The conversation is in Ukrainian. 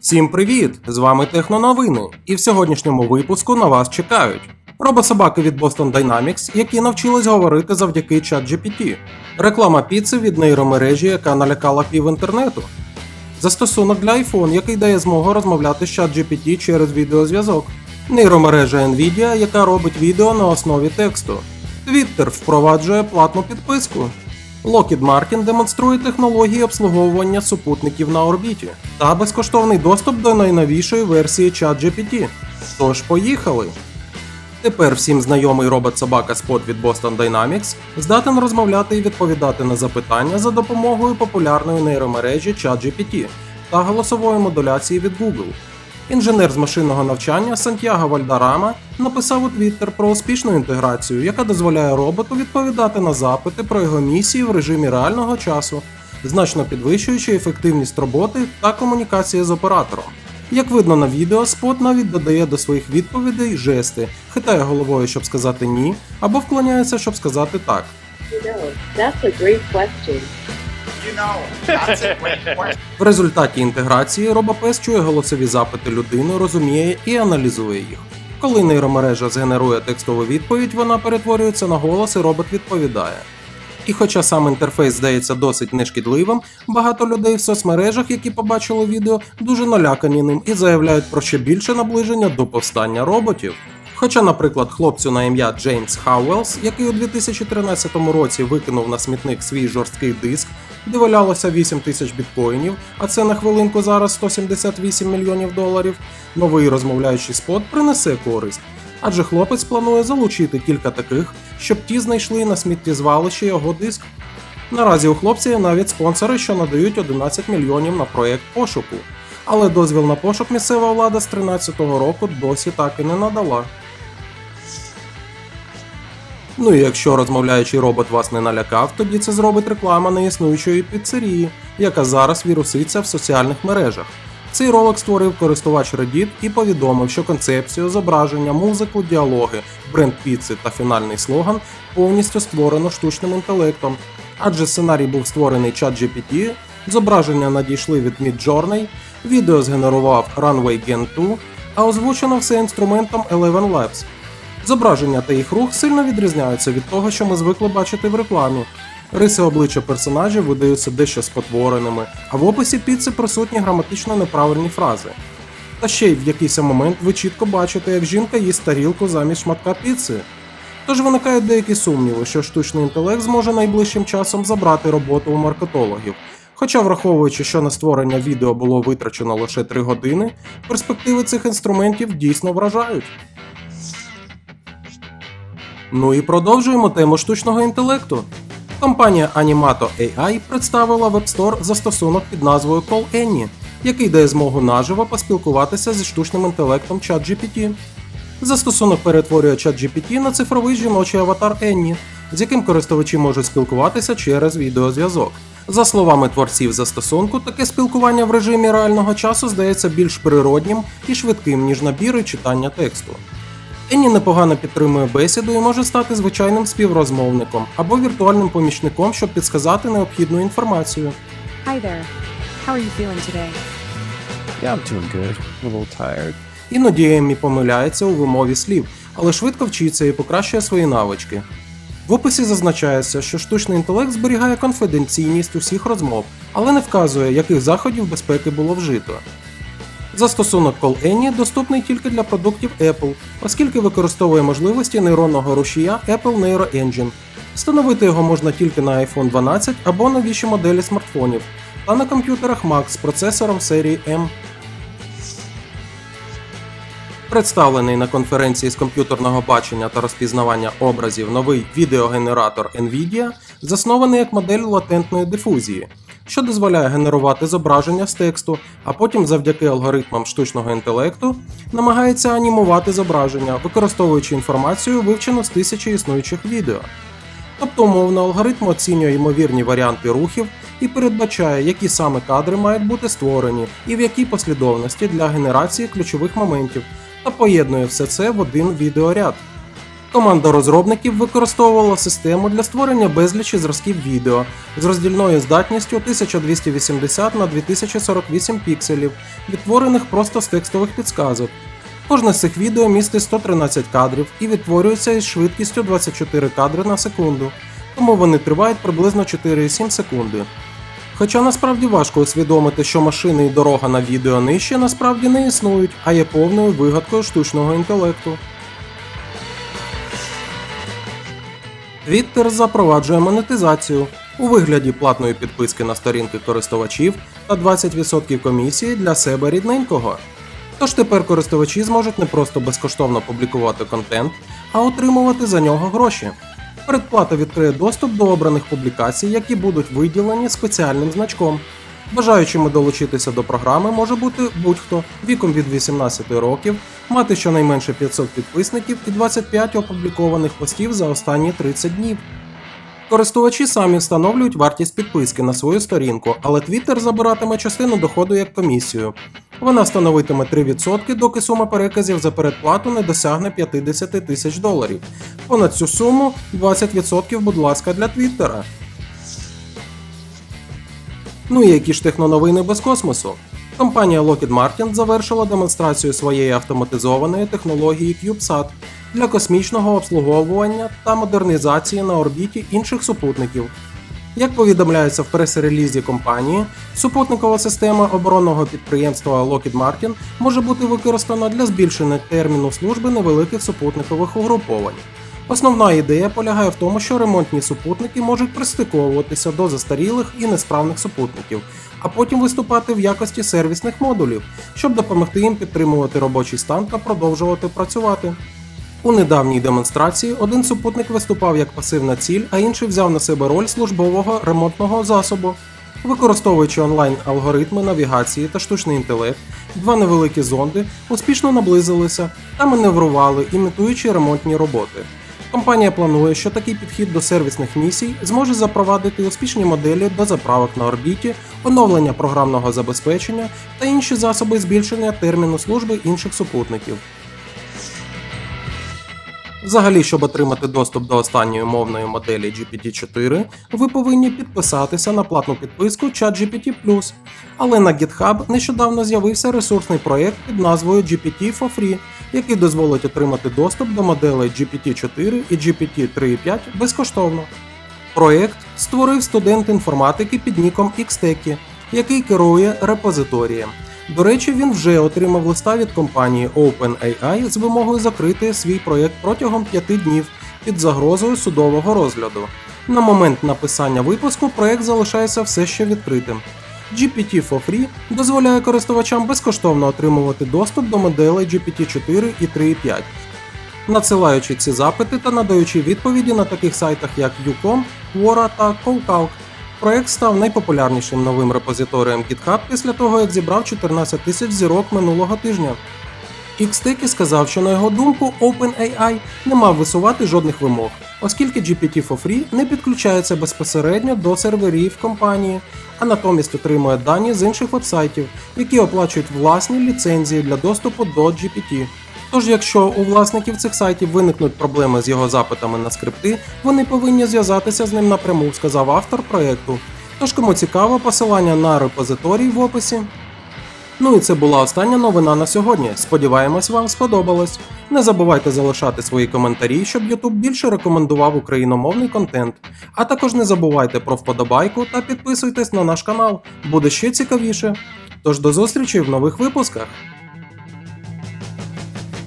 Всім привіт! З вами Техноновини, і в сьогоднішньому випуску на вас чекають робособаки від Boston Dynamics, які навчились говорити завдяки ChatGPT, реклама піци від нейромережі, яка налякала пів інтернету, застосунок для iPhone, який дає змогу розмовляти з ChatGPT через відеозв'язок, нейромережа Nvidia, яка робить відео на основі тексту, Twitter впроваджує платну підписку. Lockheed Martin демонструє технології обслуговування супутників на орбіті та безкоштовний доступ до найновішої версії ChatGPT. Тож поїхали! Тепер всім знайомий робот-собака Spot від Boston Dynamics здатен розмовляти і відповідати на запитання за допомогою популярної нейромережі ChatGPT та голосової модуляції від Google. Інженер з машинного навчання Сантьяго Вальдарама написав у Twitter про успішну інтеграцію, яка дозволяє роботу відповідати на запити про його місії в режимі реального часу, значно підвищуючи ефективність роботи та комунікації з оператором. Як видно на відео, спот навіть додає до своїх відповідей жести, хитає головою, щоб сказати ні, або вклоняється, щоб сказати так. Know, that's a great question. В результаті інтеграції робопес чує голосові запити людини, розуміє і аналізує їх. Коли нейромережа згенерує текстову відповідь, вона перетворюється на голос і робот відповідає. І хоча сам інтерфейс здається досить нешкідливим, багато людей в соцмережах, які побачили відео, дуже налякані ним і заявляють про ще більше наближення до повстання роботів. Хоча, наприклад, хлопцю на ім'я Джеймс Хауелс, який у 2013 році викинув на смітник свій жорсткий диск, де валялося 8 тисяч біткоїнів, а це на хвилинку зараз 178 мільйонів доларів, новий розмовляючий спот принесе користь. Адже хлопець планує залучити кілька таких, щоб ті знайшли на сміттєзвалищі його диск. Наразі у хлопця є навіть спонсори, що надають 11 мільйонів на проєкт пошуку. Але дозвіл на пошук місцева влада з 2013 року досі так і не надала. Ну і якщо розмовляючий робот вас не налякав, тоді це зробить реклама неіснуючої піцерії, яка зараз віруситься в соціальних мережах. Цей ролик створив користувач Reddit і повідомив, що концепцію, зображення, музику, діалоги, бренд піци та фінальний слоган повністю створено штучним інтелектом. Адже сценарій був створений ChatGPT, зображення надійшли від Midjourney, відео згенерував Runway Gen 2, а озвучено все інструментом Eleven Labs. Зображення та їх рух сильно відрізняються від того, що ми звикли бачити в рекламі. Риси обличчя персонажів видаються дещо спотвореними, а в описі піци присутні граматично неправильні фрази. Та ще й в якийсь момент ви чітко бачите, як жінка їсть тарілку замість шматка піци. Тож виникають деякі сумніви, що штучний інтелект зможе найближчим часом забрати роботу у маркетологів. Хоча, враховуючи, що на створення відео було витрачено лише 3 години, перспективи цих інструментів дійсно вражають. Ну і продовжуємо тему штучного інтелекту. Компанія Animato AI представила в App Store застосунок під назвою Call Annie, який дає змогу наживо поспілкуватися зі штучним інтелектом ChatGPT. Застосунок перетворює ChatGPT на цифровий жіночий аватар Енні, з яким користувачі можуть спілкуватися через відеозв'язок. За словами творців застосунку, таке спілкування в режимі реального часу здається більш природнім і швидким, ніж набір і читання тексту. Енні непогано підтримує бесіду і може стати звичайним співрозмовником або віртуальним помічником, щоб підсказати необхідну інформацію. Hi there. How are you feeling today? Yeah, I'm doing good. A little tired. Іноді Еммі помиляється у вимові слів, але швидко вчиться і покращує свої навички. В описі зазначається, що штучний інтелект зберігає конфіденційність усіх розмов, але не вказує, яких заходів безпеки було вжито. Застосунок Call Annie доступний тільки для продуктів Apple, оскільки використовує можливості нейронного рушія Apple Neuro Engine. Встановити його можна тільки на iPhone 12 або новіші моделі смартфонів, та на комп'ютерах Mac з процесором серії M. Представлений на конференції з комп'ютерного бачення та розпізнавання образів новий відеогенератор NVIDIA заснований як модель латентної дифузії, що дозволяє генерувати зображення з тексту, а потім завдяки алгоритмам штучного інтелекту намагається анімувати зображення, використовуючи інформацію, вивчену з тисячі існуючих відео. Тобто, умовно, алгоритм оцінює ймовірні варіанти рухів і передбачає, які саме кадри мають бути створені і в якій послідовності для генерації ключових моментів, та поєднує все це в один відеоряд. Команда розробників використовувала систему для створення безлічі зразків відео з роздільною здатністю 1280 на 2048 пікселів, відтворених просто з текстових підсказок. Кожне з цих відео містить 113 кадрів і відтворюється із швидкістю 24 кадри на секунду, тому вони тривають приблизно 4,7 секунди. Хоча насправді важко усвідомити, що машини і дорога на відео нижче насправді не існують, а є повною вигадкою штучного інтелекту. Twitter запроваджує монетизацію у вигляді платної підписки на сторінки користувачів та 20% комісії для себе рідненького. Тож тепер користувачі зможуть не просто безкоштовно публікувати контент, а отримувати за нього гроші. Передплата відкриє доступ до обраних публікацій, які будуть виділені спеціальним значком. Бажаючими долучитися до програми може бути будь-хто віком від 18 років, мати щонайменше 500 підписників і 25 опублікованих постів за останні 30 днів. Користувачі самі встановлюють вартість підписки на свою сторінку, але Twitter забиратиме частину доходу як комісію. Вона становитиме 3%, доки сума переказів за передплату не досягне 50 тисяч доларів. Понад цю суму 20% будь ласка для Твіттера. Ну і які ж техноновини без космосу? Компанія Lockheed Martin завершила демонстрацію своєї автоматизованої технології CubeSat для космічного обслуговування та модернізації на орбіті інших супутників. Як повідомляється в прес-релізі компанії, супутникова система оборонного підприємства Lockheed Martin може бути використана для збільшення терміну служби невеликих супутникових угруповань. Основна ідея полягає в тому, що ремонтні супутники можуть пристиковуватися до застарілих і несправних супутників, а потім виступати в якості сервісних модулів, щоб допомогти їм підтримувати робочий стан та продовжувати працювати. У недавній демонстрації один супутник виступав як пасивна ціль, а інший взяв на себе роль службового ремонтного засобу. Використовуючи онлайн алгоритми навігації та штучний інтелект, два невеликі зонди успішно наблизилися та маневрували, імітуючи ремонтні роботи. Компанія планує, що такий підхід до сервісних місій зможе запровадити успішні моделі до заправок на орбіті, оновлення програмного забезпечення та інші засоби збільшення терміну служби інших супутників. Взагалі, щоб отримати доступ до останньої мовної моделі GPT-4, ви повинні підписатися на платну підписку ChatGPT+. Але на GitHub нещодавно з'явився ресурсний проєкт під назвою GPT for Free, який дозволить отримати доступ до моделей GPT-4 і GPT-3.5 безкоштовно. Проєкт створив студент інформатики під ніком Xteki, який керує репозиторієм. До речі, він вже отримав листа від компанії OpenAI з вимогою закрити свій проєкт протягом 5 днів під загрозою судового розгляду. На момент написання випуску проєкт залишається все ще відкритим. GPT for Free дозволяє користувачам безкоштовно отримувати доступ до моделей GPT-4 і 3.5, надсилаючи ці запити та надаючи відповіді на таких сайтах як Ucom, Quora та CallCalc. Проект став найпопулярнішим новим репозиторієм GitHub після того, як зібрав 14 тисяч зірок минулого тижня. Xteki сказав, що на його думку OpenAI не мав висувати жодних вимог, оскільки GPT for Free не підключається безпосередньо до серверів компанії, а натомість отримує дані з інших вебсайтів, які оплачують власні ліцензії для доступу до GPT. Тож, якщо у власників цих сайтів виникнуть проблеми з його запитами на скрипти, вони повинні зв'язатися з ним напряму, сказав автор проєкту. Тож, кому цікаво, посилання на репозиторій в описі. Ну і це була остання новина на сьогодні. Сподіваємось, вам сподобалось. Не забувайте залишати свої коментарі, щоб YouTube більше рекомендував україномовний контент. А також не забувайте про вподобайку та підписуйтесь на наш канал, буде ще цікавіше. Тож до зустрічі в нових випусках.